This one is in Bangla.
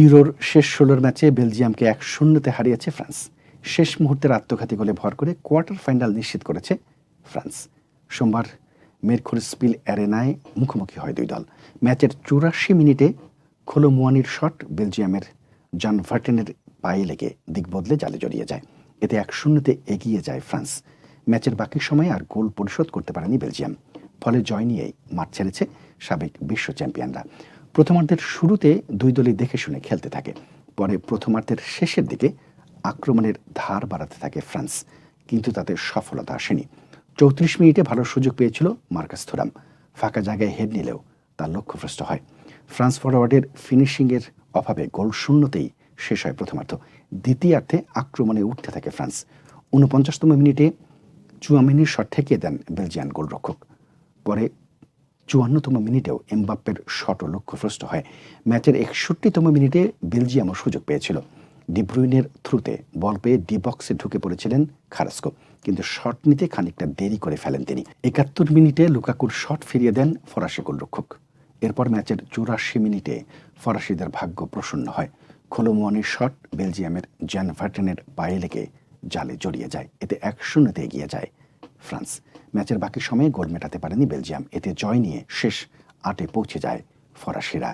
ইউরোর শেষ ষোলোর ম্যাচে বেলজিয়ামকে এক শূন্যতে হারিয়েছে ফ্রান্স। শেষ মুহূর্তের আত্মঘাতী গোলে ভর করে কোয়ার্টার ফাইনাল নিশ্চিত করেছে ফ্রান্স। সোমবার মেরখুর স্পিল অ্যারেনায় মুখোমুখি হয় দুই দল। ম্যাচের চুরাশি মিনিটে খোলোমুয়ানির শট বেলজিয়ামের জন ভার্টেনের পায়ে লেগে দিক বদলে জালে জড়িয়ে যায়। এতে এক শূন্যতে এগিয়ে যায় ফ্রান্স। ম্যাচের বাকি সময়ে আর গোল পরিশোধ করতে পারেনি বেলজিয়াম। ফলে জয় নিয়েই মাঠ ছেড়েছে সাবেক বিশ্ব চ্যাম্পিয়নরা। প্রথমার্ধের শুরুতে দুই দলই দেখে শুনে খেলতে থাকে। পরে প্রথমার্ধের শেষের দিকে আক্রমণের ধার বাড়াতে থাকে ফ্রান্স, কিন্তু তাতে সফলতা আসেনি। চৌত্রিশ মিনিটে ভালো সুযোগ পেয়েছিল মার্কাস থুরাম। ফাঁকা জায়গায় হেড নিলেও তার লক্ষ্যভ্রষ্ট হয়। ফ্রান্স ফরওয়ার্ডের ফিনিশিংয়ের অভাবে গোল শূন্যতেই শেষ হয় প্রথমার্ধ। দ্বিতীয়ার্ধে আক্রমণে উঠতে থাকে ফ্রান্স। ঊনপঞ্চাশতম মিনিটে চুয়ামিনির শট ঠেকিয়ে দেন বেলজিয়ান গোলরক্ষক। পরে চুয়ান্নতম মিনিটেও এমবাপ্পের শটও লক্ষ্যভ্রষ্ট হয়। ম্যাচের একষট্টিতম মিনিটে বেলজিয়ামও সুযোগ পেয়েছিল। ডিব্রুইনের থ্রুতে বল পেয়ে ডি বক্সে ঢুকে পড়েছিলেন খারাস্কো, কিন্তু শট নিতে খানিকটা দেরি করে ফেলেন তিনি। একাত্তর মিনিটে লুকাকুর শট ফিরিয়ে দেন ফরাসি গোলরক্ষক এরপর ম্যাচের চুরাশি মিনিটে ফরাসিদের ভাগ্য প্রসন্ন হয়। খোলোমোয়ানির শট বেলজিয়ামের জ্যান ভার্টেনের পায়ে লেগে জালে জড়িয়ে যায়। এতে এক শূন্যতে এগিয়ে যায়। ফ্রান্স। ম্যাচের বাকি সময়ে গোল মেটাতে পারেনি বেলজিয়াম। এতে জয় নিয়ে শেষ আটে পৌঁছে যায় ফরাসিরা।